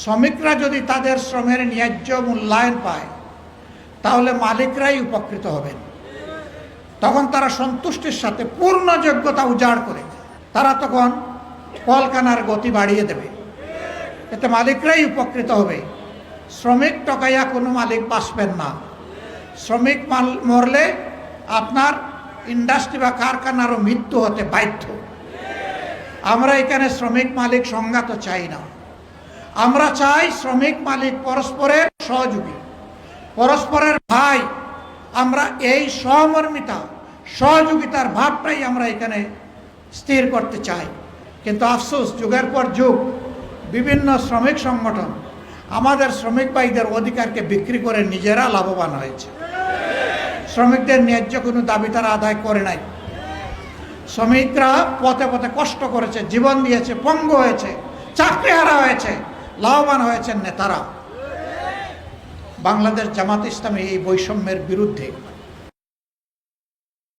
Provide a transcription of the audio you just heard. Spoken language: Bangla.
শ্রমিকরা যদি তাদের শ্রমের ন্যায্য মূল্যায়ন পায়, তাহলে মালিকরাই উপকৃত হবেন। তখন তারা সন্তুষ্টির সাথে পূর্ণ যোগ্যতা উজাড় করে তারা তখন কলকানার গতি বাড়িয়ে দেবে। এতে মালিকরাই উপকৃত হবে। শ্রমিক টকাইয়া কোনো মালিক বাঁচবেন না। শ্রমিক মাল মরলে আপনার ইন্ডাস্ট্রি বা কারখানারও মৃত্যু হতে বাধ্য। আমরা এখানে শ্রমিক মালিক সংঘাত চাই না। আমরা চাই শ্রমিক মালিক পরস্পরের সহযোগী। পরস্পরের ভাই, আমরা এই সহমর্মিতা, সহযোগিতার ভাবটাই আমরা এখানে স্থির করতে চাই। কিন্তু আফসোস, যুগের পর যুগ, বিভিন্ন শ্রমিক সংগঠন আমাদের শ্রমিক ভাইদের অধিকারকে বিক্রি করে নিজেরা লাভবান হয়েছে। শ্রমিকদের ন্যায্য কোনো দাবি তারা আদায় করে নাই। শ্রমিকরা পথে পথে কষ্ট করেছে, জীবন দিয়েছে, পঙ্গু হয়েছে, চাকরি হারা হয়েছে। লাভবান হয়েছেন নেতারা। বাংলাদেশ জামাত ইসলামী এই বৈষম্যের বিরুদ্ধে